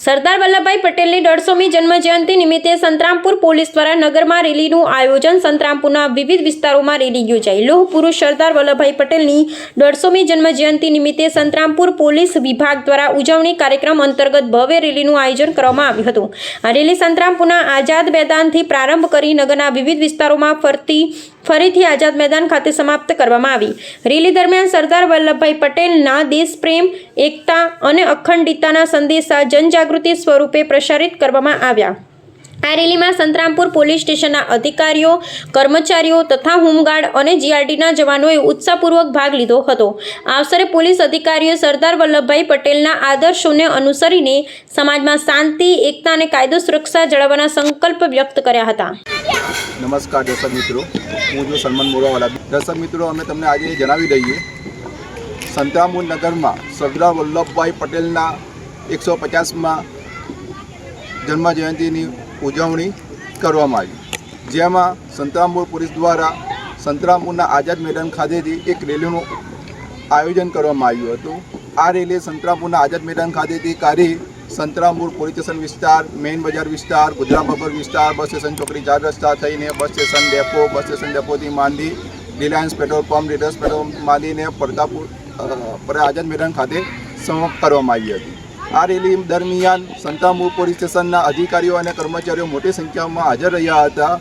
સરદાર વલ્લભભાઈ પટેલની દોઢસોમી જન્મજયંતિ નિમિત્તે સંતરામપુર પોલીસ દ્વારા નગરમાં રેલીનું આયોજન. સંતરામપુરના વિવિધ વિસ્તારોમાં રેલી યોજાઈ. લોહ પુરુષ સરદાર વલ્લભભાઈ પટેલની દોઢસોમી જન્મજયંતિ નિમિત્તે સંતરામપુર પોલીસ વિભાગ દ્વારા ઉજવણી કાર્યક્રમ અંતર્ગત ભવ્ય રેલીનું આયોજન કરવામાં આવ્યું હતું. આ રેલી સંતરામપુરના આઝાદ મેદાનથી પ્રારંભ કરી નગરના વિવિધ વિસ્તારોમાં ફરતી, ફરીથી આઝાદ મેદાન ખાતે સમાપ્ત કરવામાં આવી. રેલી દરમિયાન સરદાર વલ્લભભાઈ પટેલના દેશપ્રેમ, એકતા અને અખંડિતતાના સંદેશા જનજાગૃતિ સ્વરૂપે પ્રસારિત કરવામાં આવ્યા. આ રેલીમાં સંતરામપુર પોલીસ સ્ટેશનના અધિકારીઓ, કર્મચારીઓ તથા હોમગાર્ડ અને જીઆરડીના જવાનોએ ઉત્સાહપૂર્વક ભાગ લીધો હતો. આ અવસરે પોલીસ અધિકારીઓએ સરદાર વલ્લભભાઈ પટેલના આદર્શોને અનુસરીને સમાજમાં શાંતિ, એકતા અને કાયદો સુરક્ષા જાળવવાના સંકલ્પ વ્યક્ત કર્યા હતા. નમસ્કાર દર્શક મિત્રો, હું છું સલમાન મોરાવાલા દર્શક મિત્રો, અમે તમને આજે જણાવી દઈએ, સંતરામપુર નગરમાં સરદાર વલ્લભભાઈ પટેલના એકસો પચાસમાં જન્મજયંતિની ઉજવણી કરવામાં આવી. જેમાં સંતરામપુર પોલીસ દ્વારા સંતરામપુરના આઝાદ મેદાન ખાતેથી એક રેલીનું આયોજન કરવામાં આવ્યું હતું. આ રેલી સંતરામપુરના આઝાદ મેદાન ખાતેથી કાઢી સંતરામપુર પોલીસ સ્ટેશન વિસ્તાર, મેઇન બજાર વિસ્તાર ગુજરાત બબર વિસ્તાર, બસ સ્ટેશન ચોકડી ચાર રસ્તા થઈને bus station depot, bus station ડેપોથી માંડી Reliance petrol pump, Reliance petrol pump માંડીને પડતાપુર પર આઝાદ મેદાન ખાતે સમાપ્ત કરવામાં આવી હતી. આ રેલી દરમિયાન સંતામુર પોલીસ સ્ટેશનના અધિકારીઓ અને કર્મચારીઓ મોટી સંખ્યામાં હાજર રહ્યા હતા.